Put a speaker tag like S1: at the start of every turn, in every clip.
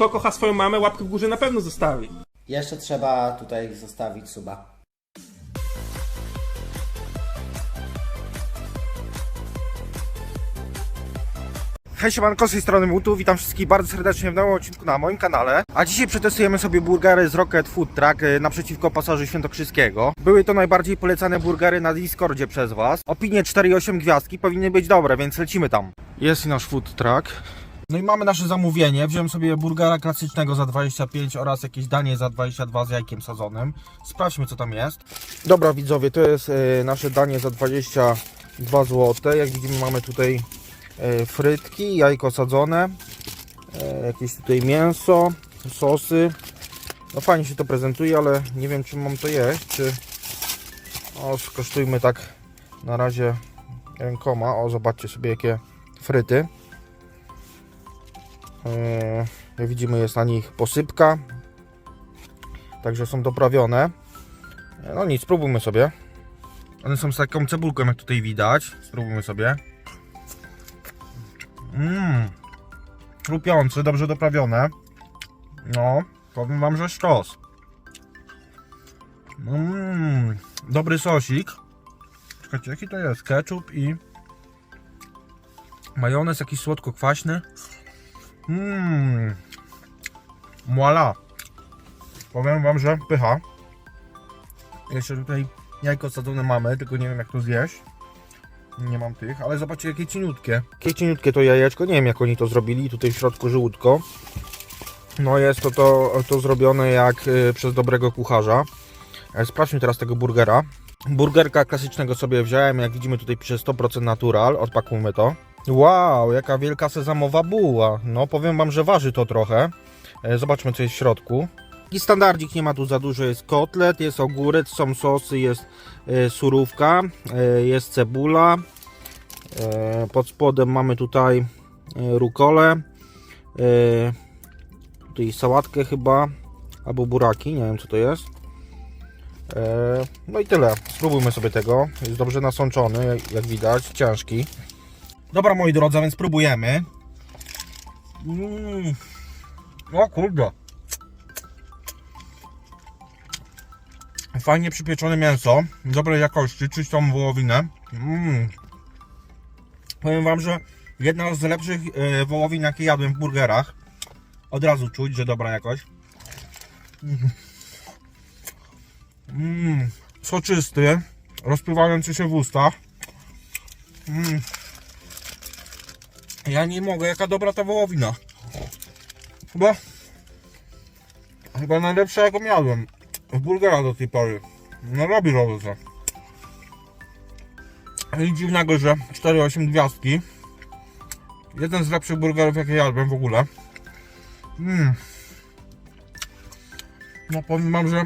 S1: Kto kocha swoją mamę, łapkę w górze na pewno zostawi.
S2: Jeszcze trzeba tutaj zostawić suba.
S3: Hej siemanko, z tej strony Mutu, witam wszystkich bardzo serdecznie w nowym odcinku na moim kanale. A dzisiaj przetestujemy sobie burgery z Rocket Food Truck y, naprzeciwko pasażu świętokrzyskiego. Były to najbardziej polecane burgery na Discordzie przez Was. Opinie 4,8 gwiazdki powinny być dobre, więc lecimy tam. Jest i nasz food truck. No i mamy nasze zamówienie. Wziąłem sobie burgera klasycznego za 25 oraz jakieś danie za 22 z jajkiem sadzonym. Sprawdźmy co tam jest. Dobra widzowie, to jest y, nasze danie za 22 zł. Jak widzimy mamy tutaj e, frytki, jajko sadzone, e, jakieś tutaj mięso, sosy. No fajnie się to prezentuje, ale nie wiem czy mam to jeść, czy... O, skosztujmy tak na razie rękoma. O, zobaczcie sobie jakie fryty. Jak widzimy jest na nich posypka. Także są doprawione. No nic, spróbujmy sobie. One są z taką cebulką jak tutaj widać. Spróbujmy sobie. Mmm. Chrupiące, dobrze doprawione. No, powiem wam, że sztos. Mmm. Dobry sosik. Czekajcie, jaki to jest? Ketchup i majonez jakiś słodko-kwaśny. Mmm. Voila. Powiem wam, że pycha. Jeszcze tutaj jajko sadzone mamy, tylko nie wiem jak to zjeść. Nie mam tych, ale zobaczcie jakie cieniutkie. Jakie cieniutkie to jajeczko, nie wiem jak oni to zrobili. Tutaj w środku żółtko. No jest to, to, to zrobione jak y, przez dobrego kucharza. E, Sprawdźmy teraz tego burgera. Burgerka klasycznego sobie wziąłem, jak widzimy tutaj pisze 100% natural, odpakujmy to. Wow, jaka wielka sezamowa buła. No powiem wam, że waży to trochę. E, Zobaczmy co jest w środku. I standardzik nie ma tu za dużo, jest kotlet, jest ogórek, są sosy, jest e, surówka, e, jest cebula. Pod spodem mamy tutaj rukolę. Tutaj sałatkę chyba, albo buraki, nie wiem co to jest. No i tyle. Spróbujmy sobie tego. Jest dobrze nasączony, jak widać, ciężki. Dobra moi drodzy, więc spróbujemy. Mm. O kurde. Fajnie przypieczone mięso, dobrej jakości, czystą wołowinę. Mm. Powiem Wam, że jedna z lepszych e, wołowin, jakie jadłem w burgerach. Od razu czuć, że dobra jakość. Mm. Mm. Soczysty, rozpływający się w ustach. Mm. Ja nie mogę, jaka dobra ta wołowina. Chyba, chyba najlepsza jaką miałem w burgerach do tej pory. No robi robotę. Nic dziwnego, że 4,8 gwiazdki. Jeden z lepszych burgerów jakie jadłem w ogóle. Mm. No powiem wam, że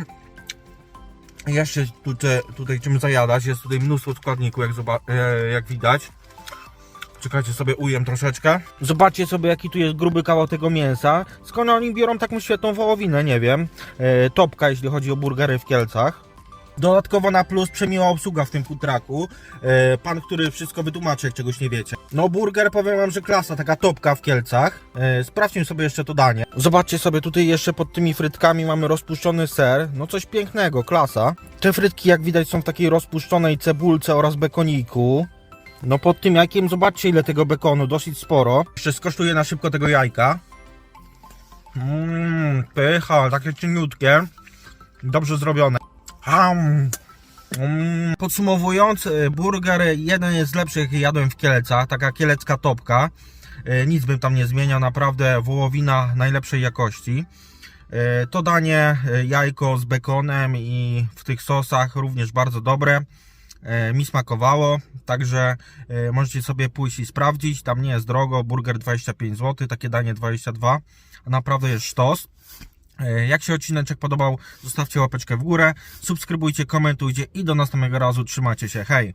S3: jeszcze tutaj, tutaj czym zajadać. Jest tutaj mnóstwo składników, jak, e, jak widać. Czekajcie sobie, ujem troszeczkę. Zobaczcie sobie, jaki tu jest gruby kawał tego mięsa. Skąd oni biorą taką świetną wołowinę, nie wiem. E, topka, jeśli chodzi o burgery w Kielcach. Dodatkowo na plus przemiła obsługa w tym futraku. E, pan, który wszystko wytłumaczy, jak czegoś nie wiecie. No burger, powiem wam, że klasa, taka topka w Kielcach. E, sprawdźmy sobie jeszcze to danie. Zobaczcie sobie, tutaj jeszcze pod tymi frytkami mamy rozpuszczony ser. No coś pięknego, klasa. Te frytki, jak widać, są w takiej rozpuszczonej cebulce oraz bekoniku. No pod tym jajkiem zobaczcie ile tego bekonu, dosyć sporo. Jeszcze skosztuję na szybko tego jajka. Mmm, pycha, takie cieniutkie. Dobrze zrobione. Ham. Mm, Podsumowując, y, burger jeden jest z lepszych jakie jadłem w Kielecach, taka kielecka topka. Y, Nic bym tam nie zmieniał, naprawdę wołowina najlepszej jakości. To danie, y, jajko z bekonem i w tych sosach również bardzo dobre. E, mi smakowało, także e, możecie sobie pójść i sprawdzić. Tam nie jest drogo, burger 25 zł, takie danie 22, a naprawdę jest sztos. E, Jak się odcineczek podobał, zostawcie łapeczkę w górę, subskrybujcie, komentujcie i do następnego razu trzymajcie się, hej!